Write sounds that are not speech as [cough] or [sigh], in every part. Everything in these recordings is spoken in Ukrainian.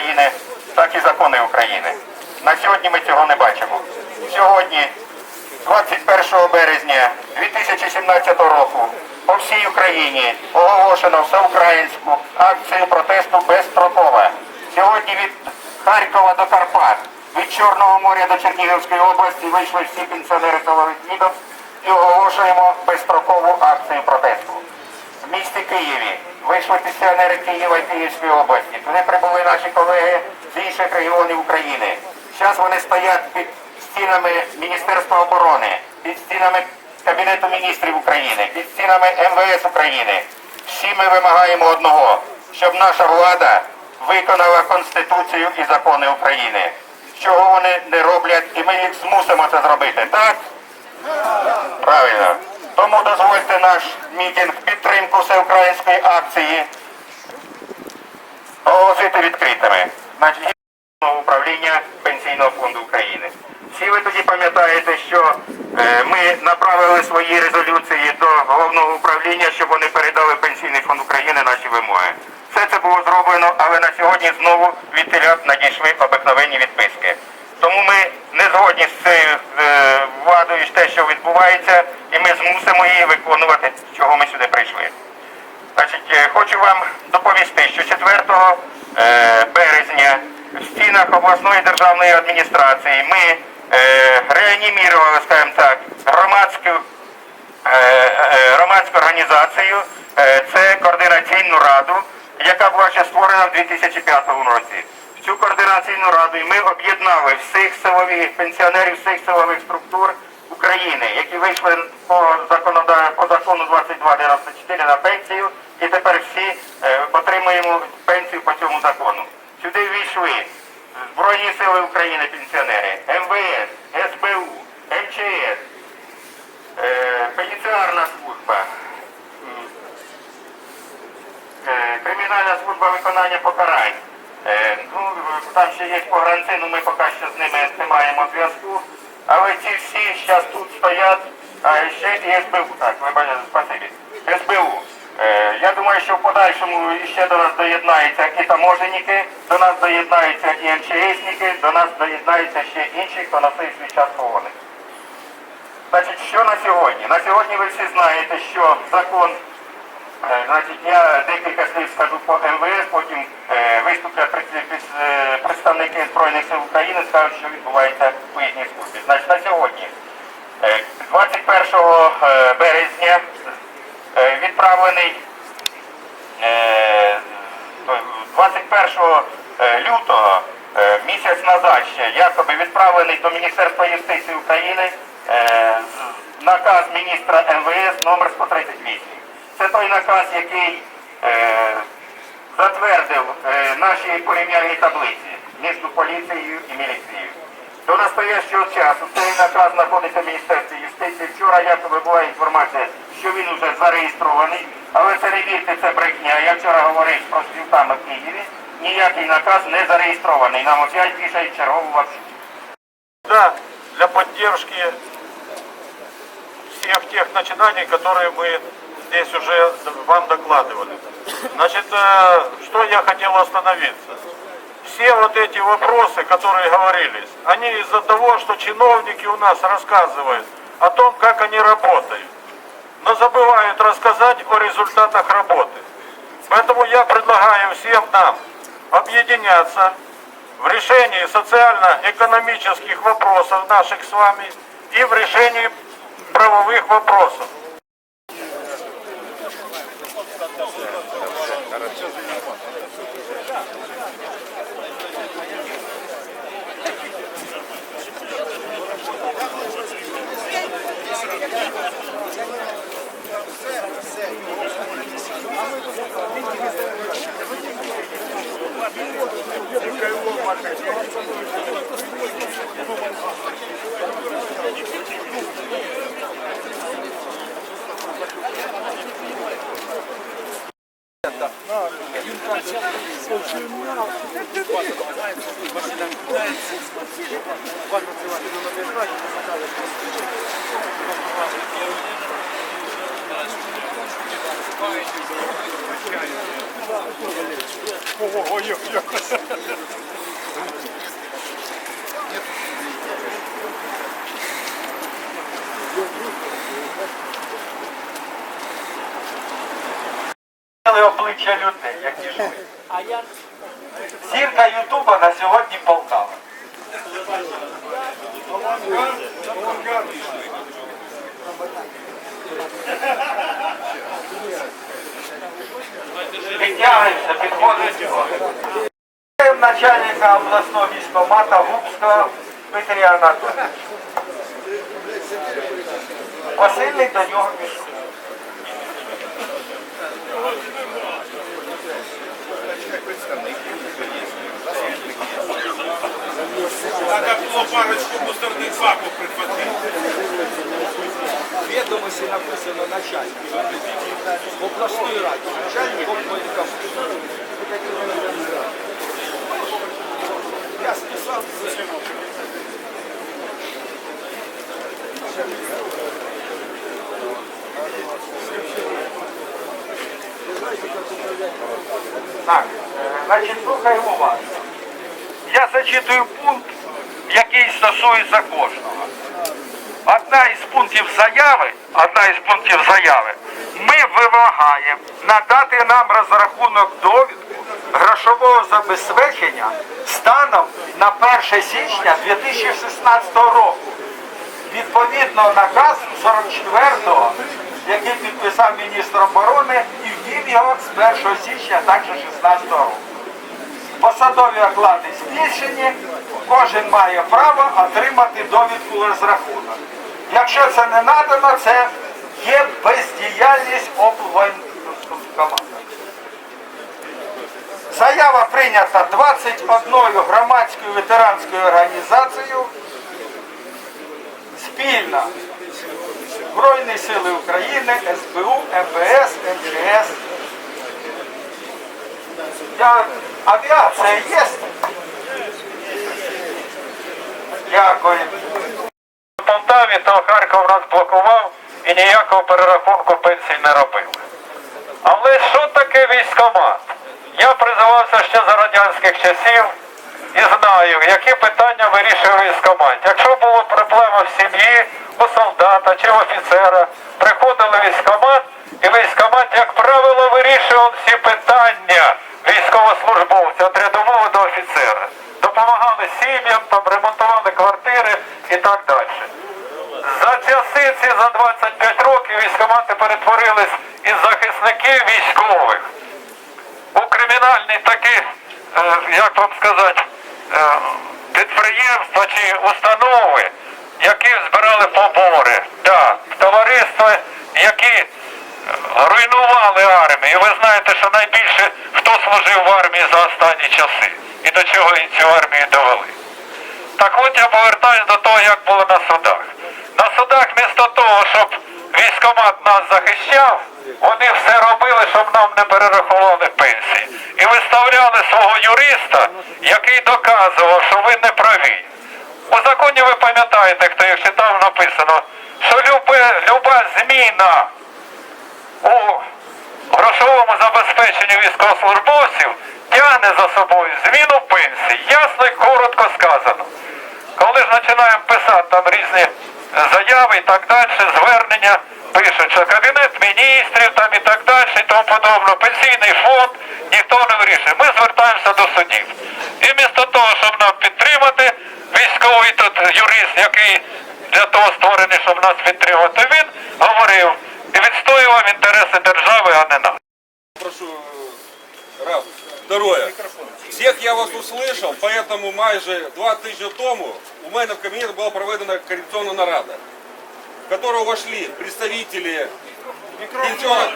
України, так і закони України. На сьогодні ми цього не бачимо. Сьогодні, 21 березня 2017 року, по всій Україні оголошено всеукраїнську акцію протесту безстрокова. Сьогодні від Харкова до Карпат, від Чорного моря до Чернігівської області вийшли всі пенсіонери силових відомств і оголошуємо безстрокову акцію протесту. В місті Києві вийшли пенсіонери Києва і Київської області. Туди прибули наші колеги з інших регіонів України. Зараз вони стоять під стінами Міністерства оборони, під стінами Кабінету міністрів України, під стінами МВС України. Всі ми вимагаємо одного, щоб наша влада виконала Конституцію і закони України. Чого вони не роблять, і ми їх змусимо це зробити, так? Правильно. Тому дозвольте наш мітинг підтримку всеукраїнської акції оголосити відкритими. Значить, управління Пенсійного фонду України. Всі ви тоді пам'ятаєте, що е, ми направили свої резолюції до головного управління, щоб вони передали Пенсійний фонд України наші вимоги. Все це було зроблено, але на сьогодні знову від телят надійшли обикновенні відписки. Тому ми не згодні з цією е, владою, те, що відбувається, і ми змусимо її виконувати, чого ми сюди прийшли. Значить, е, хочу вам доповісти, що 4 е, березня в стінах обласної державної адміністрації ми е, реанімірували, скажімо так, громадську, е, е, громадську організацію, е, це координаційну раду, яка була ще створена в 2005 році. В цю координаційну раду ми об'єднали всіх силових пенсіонерів всіх силових структур України, які вийшли по законода- по закону 2294 на пенсію, і тепер всі е, отримуємо пенсію по цьому закону. Сюди війшли Збройні сили України пенсіонери, МВС, СБУ, МЧС, е, пенітенціарна служба, е, Кримінальна служба виконання покарань. Ну, там ще є погранці, ну ми поки що з ними не маємо зв'язку. Але ці всі зараз тут стоять, а ще і СБУ. Так, ви бачите, спасибі. СБУ. Е, Я думаю, що в подальшому ще до нас доєднаються і таможенники, до нас доєднаються і МЧСники, до нас доєднаються ще інші, хто на цей свій час поводить. Значить, що на сьогодні? На сьогодні ви всі знаєте, що закон Е, Значить, я декілька слів скажу по МВС, потім е, виступлять пред- пред- представники Збройних сил України, скажуть, що відбувається у їхній службі. Значить, на сьогодні, е, 21 е, березня, відправлений е, 21 е, лютого, е, місяць назад ще, якоби відправлений до Міністерства юстиції України наказ міністра МВС номер 138. Це той наказ, який затвердив наші порівняльні таблиці між поліцією і міліцією. До настоящого часу цей наказ знаходиться в Міністерстві юстиції. Вчора якоби була інформація, що він вже зареєстрований, але це не вірте, це брехня. Я вчора говорив з профспілками в Києві. Ніякий наказ не зареєстрований. Нам опять пишуть чергову лапшу. Да, для поддержки всех тех начинаний, которые мы здесь уже вам докладывали. Значит, э, что я хотел остановиться. Все вот эти вопросы, которые говорились, они из-за того, что чиновники у нас рассказывают о том, как они работают, но забывают рассказать о результатах работы. Поэтому я предлагаю всем нам объединяться в решении социально-экономических вопросов наших с вами и в решении правовых вопросов. Thank you. Все, все. А ми тут Ой-ой-ой. обличчя людей, як йшли. Зірка Ютуба на сьогодні Полтава. Thank. Підтягуємося, підходимо. Начальника обласного військомата Губського Дмитрія Анатолійовича. Посильний до нього пішов. Надо було парочку мусорних баків прихватити. відомості написано начальник. В обласної раді. Начальник обманка. Я списав. Так, е, значить, слухаємо вас. Я зачитую пункт, який стосується кожного. Одна із пунктів заяви, одна із пунктів заяви, ми вимагаємо надати нам розрахунок довідку грошового забезпечення станом на 1 січня 2016 року. Відповідно наказ 44-го, який підписав міністр оборони і ввів його з 1 січня також 16 року. Посадові оклади збільшені, кожен має право отримати довідку розрахунок. Якщо це не надано, це є бездіяльність облвоєнкомату. Заява прийнята 21 громадською ветеранською організацією спільно Збройні Сили України, СБУ, МВС, МЧС. Я... Авіація є? Дякую. В Полтаві то Харків нас блокував і ніякого перерахунку пенсій не робили. Але що таке військомат? Я призивався ще за радянських часів і знаю, які питання вирішує військомат. Якщо була проблема в сім'ї, у солдата чи в офіцера, приходили військомат, і військомат, як правило, вирішував всі питання військовослужбовця від рядового до офіцера. Допомагали сім'ям, там ремонтували квартири і так далі. За часи ці за 25 років військомати перетворились із захисників військових у кримінальні такі, е, як вам сказати, е, підприємства чи установи, які збирали побори, да, товариства, які руйнували армію. Ви знаєте, що найбільше хто служив в армії за останні часи і до чого і цю армію довели. Так от я повертаюся до того, як було на судах. На судах, вмісто того, щоб військомат нас захищав, вони все робили, щоб нам не перерахували пенсії. І виставляли свого юриста, який доказував, що ви не праві. У законі ви пам'ятаєте, хто їх читав, написано, що любе, люба зміна у грошовому забезпеченні військовослужбовців тягне за собою зміну пенсії. Ясно і коротко сказано. Коли ж починаємо писати там різні заяви і так далі, звернення, пишуть, що Кабінет міністрів там і так далі, і тому подобне, пенсійний фонд, ніхто не вирішує. Ми звертаємося до судів. І вмісто того, щоб нам підтримати, військовий тут юрист, який для того створений, щоб нас підтримати, він говорив і відстоював інтереси держави, а не нас. прошу раз. Второе. Всех я вас услышал, поэтому майже два тижні тому у мене в кабінет була проведена коррекционная нарада, в которую вошли представители пенсионных...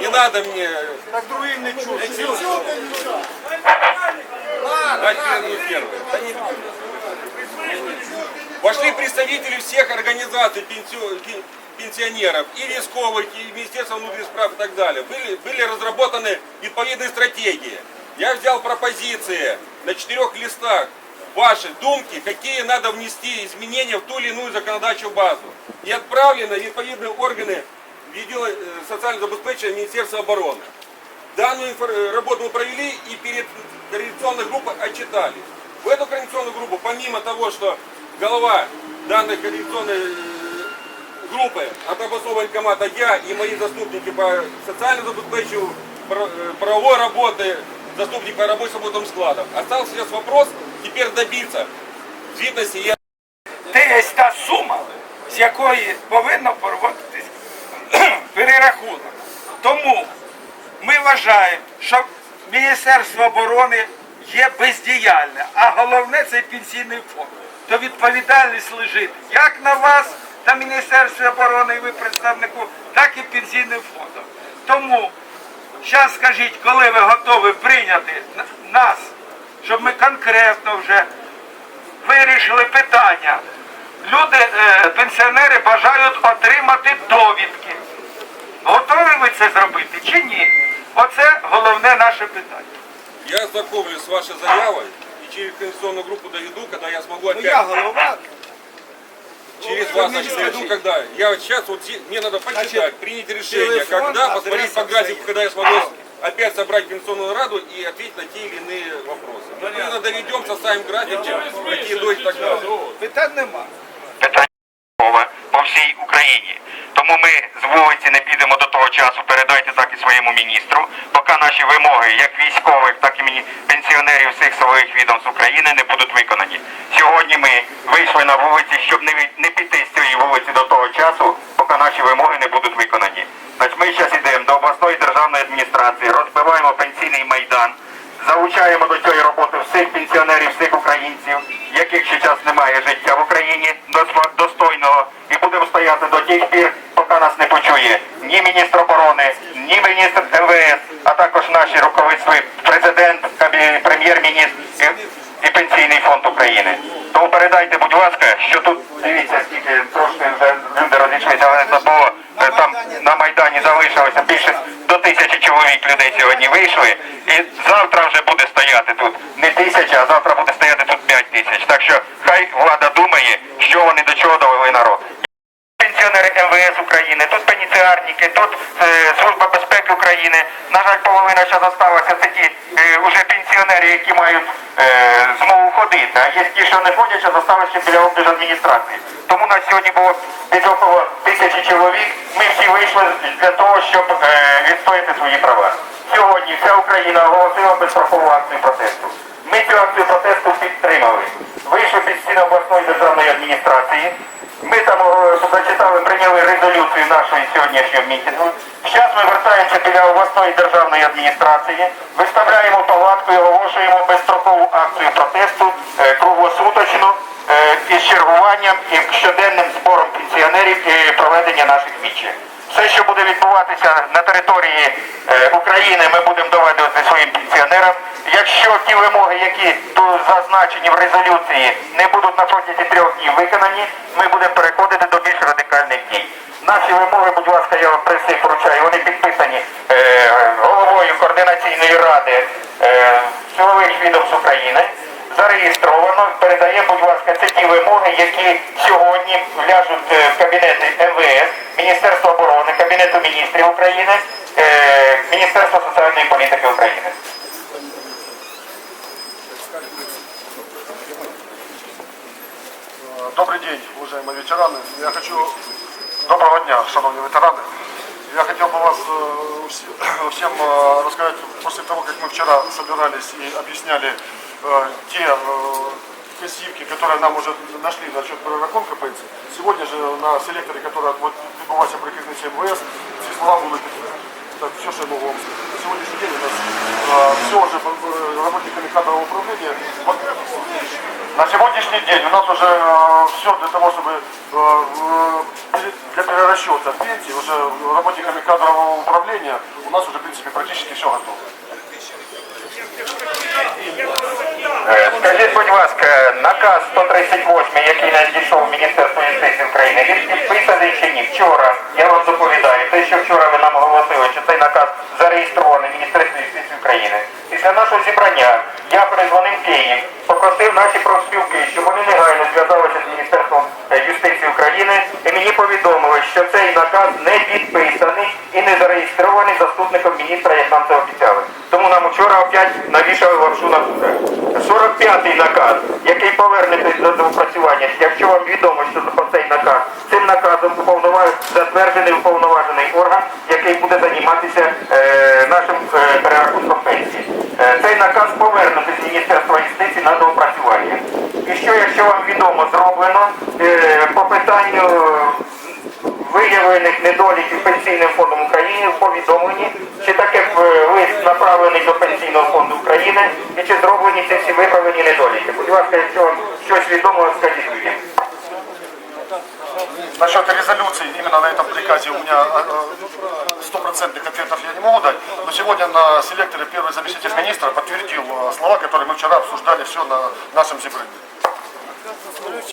Не надо мне... Так другим не чути. Дайте я буду первый. Да не буду. Вошли представители всех организаций пенсio- пен- пенсионеров, и військовых, и Министерства внутренних справ и так далее. Были, были разработаны відповідні стратегии. Я взял пропозиции на четырех листах ваши думки, какие надо внести изменения в ту или иную законодательную базу. И отправлены в відповідні органи відділу е, соціального забезпечення Міністерства оборони. Данную инфор- работу мы провели и перед координационной группой отчитали. В эту координационную группу, помимо того, что голова данной координационной э, группы от областного военкомата я и мои заступники по социальному забезпечению, пра- э, правовой работы, заступник по работе с работным складом. Остался сейчас вопрос теперь добиться звітності є Це є та сума, з якої повинно проводитись [clears throat] перерахунок. Тому ми вважаємо, що Міністерство оборони є бездіяльне, а головне це пенсійний фонд. То відповідальність лежить як на вас, на Міністерстві оборони і ви представнику, так і пенсійним фондом. Тому зараз скажіть, коли ви готові прийняти нас, щоб ми конкретно вже вирішили питання. Люди, е, пенсіонери бажають отримати довідки. Готові ви це зробити чи ні? Оце головне наше питання. Я ознакомлюсь с вашей заявой и через конституционную группу доведу, когда я смогу Ну я голова. через вас значит, доведу, когда. Я вот сейчас вот зи- мне надо посчитать, Значит, принять решение, телефон, когда, посмотреть адреса, по графику, все. когда я смогу опять собрать Пенсионную Раду и ответить на те или иные вопросы. Мы именно доведем, составим график, какие до и так далее. Питань нема. питання мова по всій Україні. Тому ми з вулиці не підемо до того часу. Передайте так і своєму міністру, поки наші вимоги, як військових, так і пенсіонерів всіх силових відомств України не будуть виконані. Сьогодні ми вийшли на вулиці, щоб не, не піти з цієї вулиці до того часу, поки наші вимоги не будуть виконані. Значить, ми зараз йдемо до обласної державної адміністрації, розбиваємо пенсійний майдан. Залучаємо до цієї роботи всіх пенсіонерів, всіх українців, яких ще час немає життя в Україні достойного, і будемо стояти до тих пір, нас не почує ні міністр оборони, ні міністр МВС, а також наші руководства, президент, прем'єр-міністр і, пенсійний фонд України. Тому передайте, будь ласка, що тут дивіться, скільки трошки вже люди розійшлися, але це було там на майдані залишилося більше до тисячі чоловік людей сьогодні вийшли. І завтра вже буде стояти тут не тисяча, а завтра буде стояти тут п'ять тисяч. Так що хай влада думає, що вони до чого довели народ. України, тут е, Служба безпеки України. На жаль, половина ще залишилася. Це ті е, уже пенсіонери, які мають е, змогу ходити. А є ті, що не ходять, що залишилися біля облдержадміністрації. Тому нас сьогодні було десь около тисячі чоловік. Ми всі вийшли для того, щоб е, відстояти свої права. Сьогодні вся Україна оголосила безстрокову акцію протесту. Ми цю акцію протесту підтримали. Вийшли під стіни обласної державної адміністрації. Ми там е, зачитали, прийняли резолюцію нашої сьогоднішнього мітингу. Зараз ми вертаємося біля обласної державної адміністрації, виставляємо палатку і оголошуємо безстрокову акцію протесту е, круглосуточну е, із чергуванням і щоденним збором пенсіонерів і проведення наших вічів. Все, що буде відбуватися на території е, України, ми будемо доведувати своїм пенсіонерам. Якщо ті вимоги, які зазначені в резолюції, не будуть на протязі трьох днів виконані, ми будемо переходити до. Наші вимоги, будь ласка, я вам при всіх поручаю, вони підписані е, головою координаційної ради е, силових відомств України. Зареєстровано, передає, будь ласка, це ті вимоги, які сьогодні ляжуть е, в кабінети МВС, Міністерства оборони, Кабінету міністрів України, е, Міністерства соціальної політики України. Добрый день, уважаемые ветераны. Я хочу... Доброго дня, шановні ветераны. Я хотел бы вас э, вс- всем э, рассказать, после того, как мы вчера собирались и объясняли э, те э, косівки, которые нам уже нашли насчет перерахунка пенсии, сегодня же на селекторе, который вот, відбувався при керівниці МВС, ці слова були підтверджені. Так, все, что я могу вам сказать. На сегодняшний день у нас э, все уже э, работниками кадрового управления вот, на сегодняшний день у нас уже все для того, чтобы э, э, пере- для перерасчета пенсии уже работниками кадрового управления у нас уже в принципе практически все готово. Е, Скажіть, будь ласка, наказ 138, який надійшов в Міністерство юстиції України, він підписаний чи ні? Вчора, я вам доповідаю, те, що вчора ви нам оголосили, що цей наказ зареєстрований в Міністерстві юстиції України. Після нашого зібрання я перезвонив Київ, попросив наші профспілки, щоб вони негайно зв'язалися з Міністерством е, юстиції України, і мені повідомили, що цей наказ не підписаний і не зареєстрований заступником міністра, як нам це обіцяли. Тому нам вчора опять навішали лапшу на вуха. 45-й наказ, який повернеться до доопрацювання, якщо вам відомо, що про цей наказ, цим наказом уповноважений, затверджений уповноважений орган, який буде займатися е, нашим е, перерахунком пенсії. Е, цей наказ повернути з Міністерства на доопрацювання. І що, якщо вам відомо, зроблено е, по питанню виявлених недоліків Пенсійним фондом України в повідомленні, чи таке лист направлений до Пенсійного фонду України, і чи зроблені ці всі виправлені недоліки. Будь ласка, якщо вам щось відомо, скажіть людям. Насчет резолюции именно на этом приказе у меня э, э, стопроцентных ответов я не могу дать, но сегодня на селекторе первый заместитель министра подтвердил э, слова, которые мы вчера обсуждали все на нашем зебрании.